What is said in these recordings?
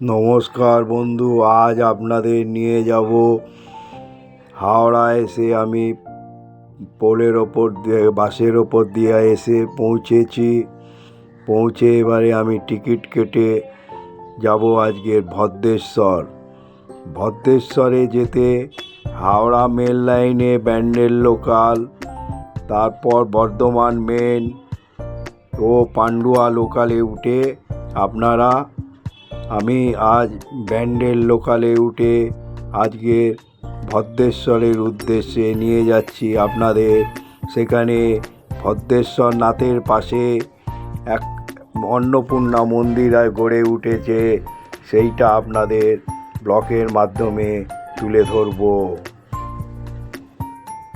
নমস্কার বন্ধু, আজ আপনাদের নিয়ে যাব। হাওড়া এসে আমি পোলের ওপর দিয়ে, বাসের ওপর দিয়ে এসে পৌঁছেছি। পৌঁছে এবারে আমি টিকিট কেটে যাব আজকের ভদ্রেশ্বর। ভদ্রেশ্বরে যেতে হাওড়া মেল লাইনে ব্যান্ডেল লোকাল, তারপর বর্ধমান মেন ও পান্ডুয়া লোকালে উঠে আপনারা আমি আজ ব্যান্ডেল লোকালে উঠে আজকে ভদ্রেশ্বরের উদ্দেশ্যে নিয়ে যাচ্ছি আপনাদের। সেখানে ভদ্রেশ্বর নাথের পাশে এক অন্নপূর্ণা মন্দির গড়ে উঠেছে। সেইটা আপনাদের ব্লকের মাধ্যমে তুলে ধরবো।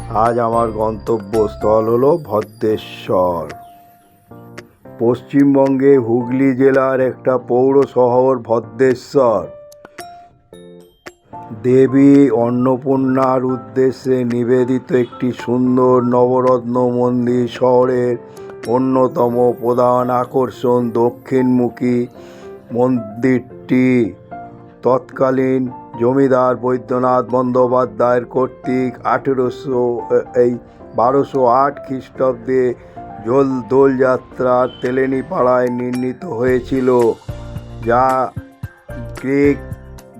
আজ আমার গন্তব্যস্থল হলো ভদ্রেশ্বর। পশ্চিমবঙ্গে হুগলি জেলার একটা পৌর শহর ভদ্রেশ্বর। দেবী অন্নপূর্ণার উদ্দেশ্যে নিবেদিত একটি সুন্দর নবরত্ন মন্দির শহরের অন্যতম প্রধান আকর্ষণ দক্ষিণমুখী মন্দিরটি। তৎকালীন জমিদার বৈদ্যনাথ বন্দ্যোপাধ্যায়ের কর্তৃক আঠেরোশো এই বারোশো আট খ্রিস্টাব্দে জল দোলযাত্রার তেলেনিপাড়ায় নির্মিত হয়েছিল, যা গ্রিক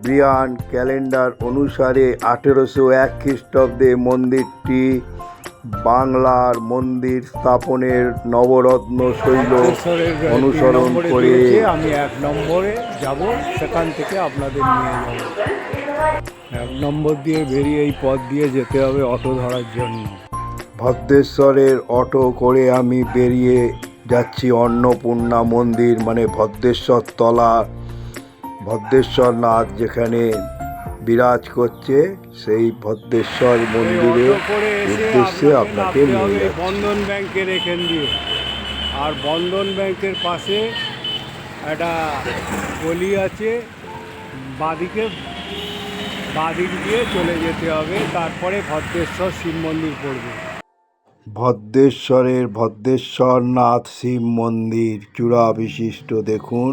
ব্রিয়ান ক্যালেন্ডার অনুসারে আঠেরোশো এক খ্রিস্টাব্দে মন্দিরটি বাংলার মন্দির স্থাপনের নবরত্ন শৈল অনুসরণ করে আমি এক নম্বরে যাব, সেখান থেকে আপনাদের নিয়ে যাব। এক নম্বর দিয়ে বেরিয়ে এই পথ দিয়ে যেতে হবে অটো ধরার জন্য। ভদ্রেশ্বরের অটো করে আমি বেরিয়ে যাচ্ছি অন্নপূর্ণা মন্দির মানে ভদ্রেশ্বর তলা। ভদ্রেশ্বর নাথ যেখানে বিরাজ করছে সেই ভদ্রেশ্বর এই মন্দিরে অটো উদ্দেশ্যে আপনাকে আপনাকে নিয়ে বন্ধন ব্যাংকের এখান দিয়ে। আর বন্ধন ব্যাংকের পাশে একটা গলি আছে বাদিকে বাদিক দিয়ে চলে যেতে হবে তারপরে ভদ্রেশ্বর শিব মন্দির পড়বে। ভদ্রেশ্বরের ভদ্রেশ্বর নাথ শিব মন্দির চূড়া বিশিষ্ট দেখুন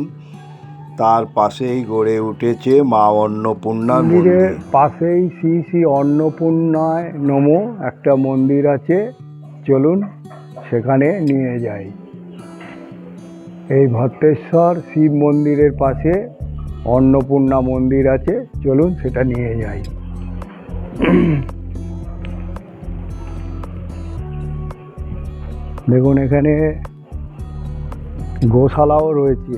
তার পাশেই গড়ে উঠেছে মা অন্নপূর্ণা মন্দিরের পাশেই শ্রী শ্রী অন্নপূর্ণায় নমো একটা মন্দির আছে চলুন সেখানে নিয়ে যাই। এই ভট্টেশ্বর শিব মন্দিরের পাশে অন্নপূর্ণা মন্দির আছে, চলুন সেটা নিয়ে যাই। দেখুন, এখানে গোশালাও রয়েছে।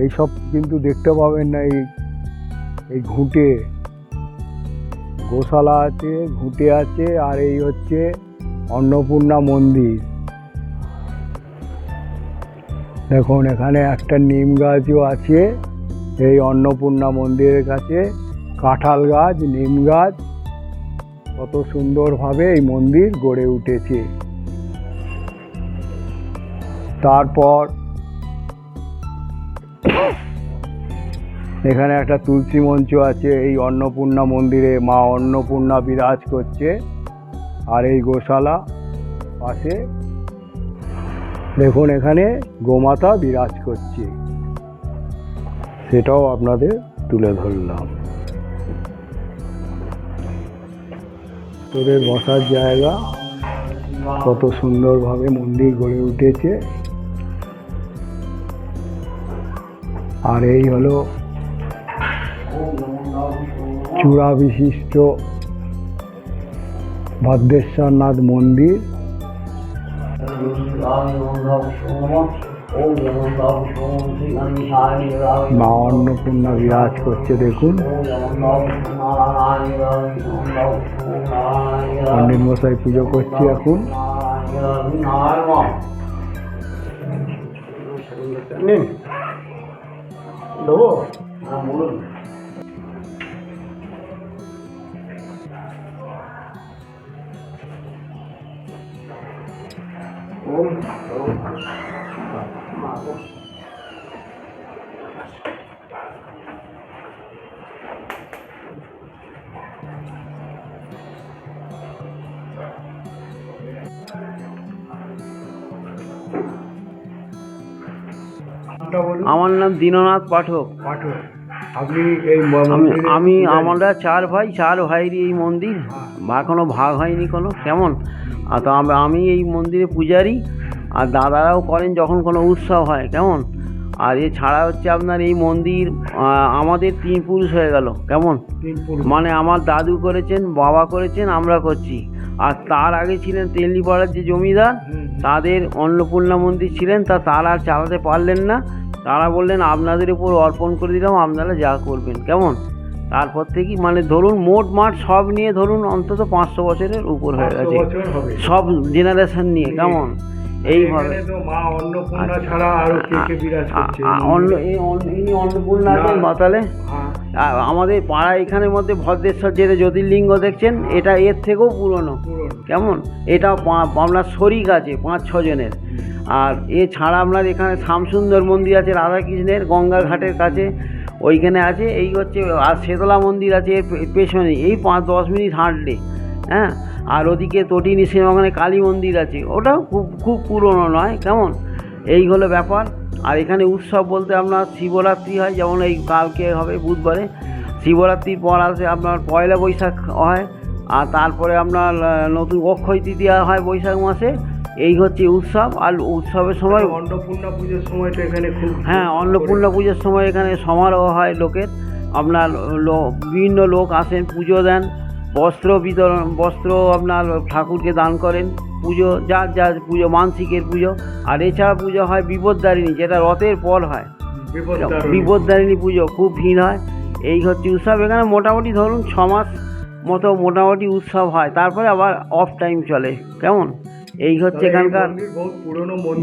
এইসব কিন্তু দেখতে পাবেন না এই এই ঘুঁটে। গোশালা আছে, ঘুঁটে আছে, আর এই হচ্ছে অন্নপূর্ণা মন্দির। দেখুন, এখানে একটা নিম গাছও আছে, এই অন্নপূর্ণা মন্দিরের কাছে। কাঁঠাল গাছ, নিম গাছ, কত সুন্দরভাবে এই মন্দির গড়ে উঠেছে। তারপর এখানে একটা তুলসী মঞ্চ আছে, এই অন্নপূর্ণা মন্দিরে মা অন্নপূর্ণা বিরাজ করছে। আর এই গোশালা পাশে দেখুন, এখানে গোমাতা বিরাজ করছে। সেটাও আপনাদের তুলে ধরলাম। তোদের বসার জায়গা কত সুন্দরভাবে মন্দির গড়ে উঠেছে। আর এই হলো চূড়া বিশিষ্ট ভদ্রেশ্বরনাথ মন্দির। মা অন্নপূর্ণা বিরাজ করছে দেখুন। পণ্ডিত মশাই পুজো করছি এখন। দেবো? নামটা বলুন। আমার নাম দীননাথ পাঠক। পাঠক। আমি আমরা চার ভাই চার ভাইয়েরই এই মন্দির। বা কোনো ভাগ হয়নি কোনো কেমন? আর তো আমি- এই মন্দিরে পূজারি আর দাদারাও করেন যখন কোনো উৎসব হয় কেমন? আর এছাড়া হচ্ছে আপনার এই মন্দির আমাদের তিন পুরুষ হয়ে গেল কেমন? মানে আমার দাদু করেছেন বাবা করেছেন আমরা করছি। আর তার আগে ছিলেন তেলনিপাড়ার যে জমিদার তাদের অন্নপূর্ণা মন্দির ছিলেন তা তারা আর চালাতে পারলেন না। তারা বললেন আপনাদের উপর অর্পণ করে দিলাম আপনারা যা করবেন। কেমন? তারপর থেকে মানে ধরুন মোট মাঠ সব নিয়ে ধরুন অন্তত পাঁচশো বছরের উপর হয়ে গেছে। সব জেনারেশন নিয়ে কেমন? এইভাবে মা অন্নপূর্ণা ছাড়া আরও কে কে বিরাজ করছে? অন্ন এই ইনি অন্নপূর্ণা আছেন। মাতালে? হ্যাঁ। আমাদের পাড়া এখানের মধ্যে ভদ্রেশ্বর যেটা জ্যোতির্লিঙ্গ দেখছেন এটা এর থেকেও পুরনো। পুরনো। কেমন? এটা আপনার শরিক আছে পাঁচ ছজনের আর এছাড়া আপনার এখানে শ্যামসুন্দর মন্দির আছে রাধাকৃষ্ণের গঙ্গা ঘাটের কাছে। ওইখানে আছে এই হচ্ছে আর শেতলা মন্দির আছে এর পেছনে এই পাঁচ দশ মিনিট হাঁটলে। হ্যাঁ? আর ওদিকে তটিনী ওখানে কালী মন্দির আছে। ওটাও খুব খুব পুরনো নয় কেমন? এই হলো ব্যাপার। আর এখানে উৎসব বলতে আপনার শিবরাত্রি হয় যেমন এই কালকে হবে বুধবারে। শিবরাত্রির পর আসে আপনার পয়লা বৈশাখ হয় আর তারপরে আপনার নতুন অক্ষয় তৃতীয়া হয় বৈশাখ মাসে। এই হচ্ছে উৎসব আর উৎসবের সময় অন্নপূর্ণা পুজোর সময় তো এখানে খুব হ্যাঁ অন্নপূর্ণা পুজোর সময় এখানে সমারোহ হয় লোকের। আপনার লো- বিভিন্ন লোক আসেন পুজো দেন। বস্ত্র বিতরণ বস্ত্র আপনার ঠাকুরকে দান করেন পুজো যার যার পুজো মানসিকের পুজো আর এছাড়া পুজো হয় বিপদদারিণী যেটা রথের পর হয়। বিপদ বিপদদারিণী পুজো খুব ভিড় হয়। এই হচ্ছে উৎসব এখানে মোটামুটি ধরুন ছ মাস মতো মোটামুটি উৎসব হয় তারপরে আবার অফ টাইম চলে কেমন? এই হচ্ছে এখানকার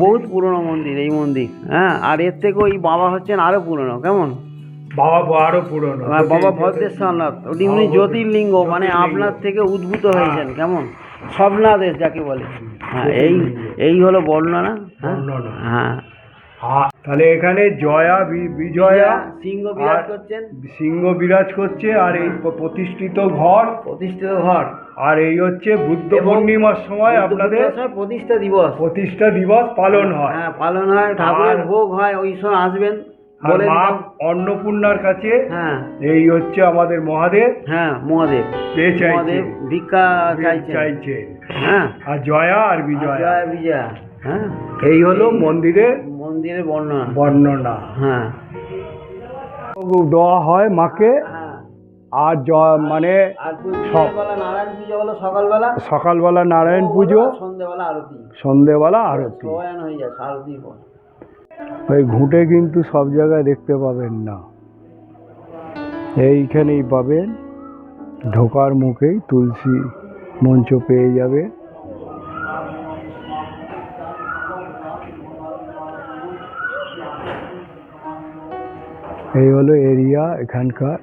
বহুত পুরনো মন্দির। এই মন্দির হ্যাঁ আর এর থেকেও ওই বাবা হচ্ছেন আরও পুরনো কেমন? বাবা আরও পুরনো। বাবা ভদ্রেশ্বরনাথ উনি উনি জ্যোতির্লিঙ্গ মানে আপনার থেকে উদ্ভূত হয়েছেন কেমন? স্বপ্নাদেশ যাকে বলে। হ্যাঁ এই এই হলো বর্ণনা হ্যাঁ? হ্যাঁ। হ্যাঁ, তাহলে এখানে জয়া বিজয়া সিংহ বিরাজ করছেন। সিংহ বিরাজ করছে আর এই প্রতিষ্ঠিত ঘর। প্রতিষ্ঠিত ঘর। আর এই হচ্ছে বুদ্ধ পূর্ণিমার সময় আপনাদের প্রতিষ্ঠা দিবস। প্রতিষ্ঠা দিবস পালন হয়। হ্যাঁ পালন হয় ঠাকুরের ভোগ হয় ওই সময় আসবেন। আর মা অন্নপূর্ণার কাছে হ্যাঁ। এই হচ্ছে আমাদের মহাদেব। হ্যাঁ মহাদেব। চাইছে মহাদেব ভিক্ষা চাইছেন। চাইছে হ্যাঁ। আর জয়া আর বিজয়া। জয় বিজয়া। হ্যাঁ। এই হলো মন্দিরের মন্দিরের বর্ণনা। বর্ণনা। হ্যাঁ। দেওয়া হয় মাকে। হ্যাঁ। আর মানে সকালবেলা সকালবেলা। নারায়ণ পুজো। সন্ধ্যেবেলা আরতি। সন্ধেবেলা আরতি। হয়ে যায় আরতির পর। ওই ঘুঁটে কিন্তু সব জায়গায় দেখতে পাবেন না। এইখানেই পাবেন, ঢোকার মুখেই তুলসী মঞ্চ পেয়ে যাবে। এই হলো এরিয়া এখানকার।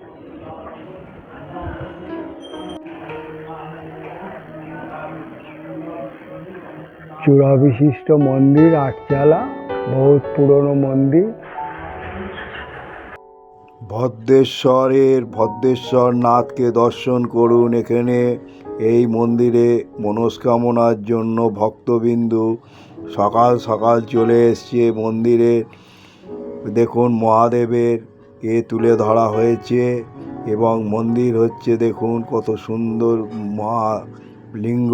চূড়া বিশিষ্ট মন্দির, আটচালা। বহুত পুরনো মন্দির। ভদ্রেশ্বরের ভদ্রেশ্বর নাথকে দর্শন করুন এখানে। এই মন্দিরে মনস্কামনার জন্য ভক্তবিন্দু সকাল সকাল চলে এসছে মন্দিরে। দেখুন মহাদেবের এ তুলে ধরা হয়েছে এবং মন্দির হচ্ছে দেখুন কত সুন্দর মহালিঙ্গ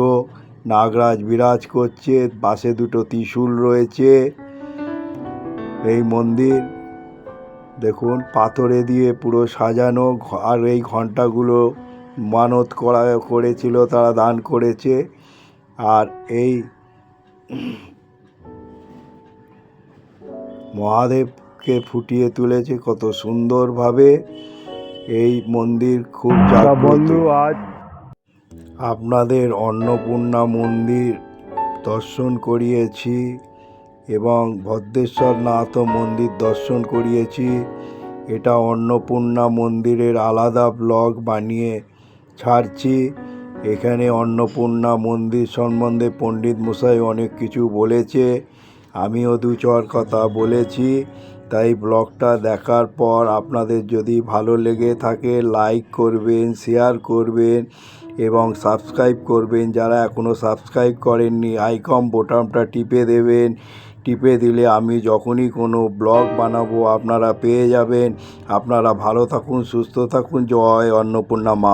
নাগরাজ বিরাজ করছে, পাশে দুটো ত্রিশূল রয়েছে। এই মন্দির দেখুন পাথরে দিয়ে পুরো সাজানো আর এই ঘন্টাগুলো মানত করা করেছিল তারা দান করেছে। আর এই মহাদেবকে ফুটিয়ে তুলেছে কত সুন্দরভাবে। এই মন্দির খুব বন্ধু আজ আপনাদের অন্নপূর্ণা মন্দির দর্শন করিয়েছি। এবং ভদ্রেশ্বর নাথ মন্দির দর্শন করিয়েছি। এটা অন্নপূর্ণা মন্দিরের আলাদা ব্লগ বানিয়ে ছাড়ছি। এখানে অন্নপূর্ণা মন্দির সম্বন্ধে পণ্ডিত মশাই অনেক কিছু বলেছে। আমিও দু চার কথা বলেছি। তাই ব্লগটা দেখার পর আপনাদের যদি ভালো লেগে থাকে, লাইক করবেন, শেয়ার করবেন এবং সাবস্ক্রাইব করবেন। যারা এখনও সাবস্ক্রাইব করেননি আইকম বোটামটা টিপে দেবেন। টিপে দিলে আমি যখনই কোনো ব্লগ বানাবো, আপনারা পেয়ে যাবেন। আপনারা ভালো থাকুন, সুস্থ থাকুন। জয় অন্নপূর্ণা মা।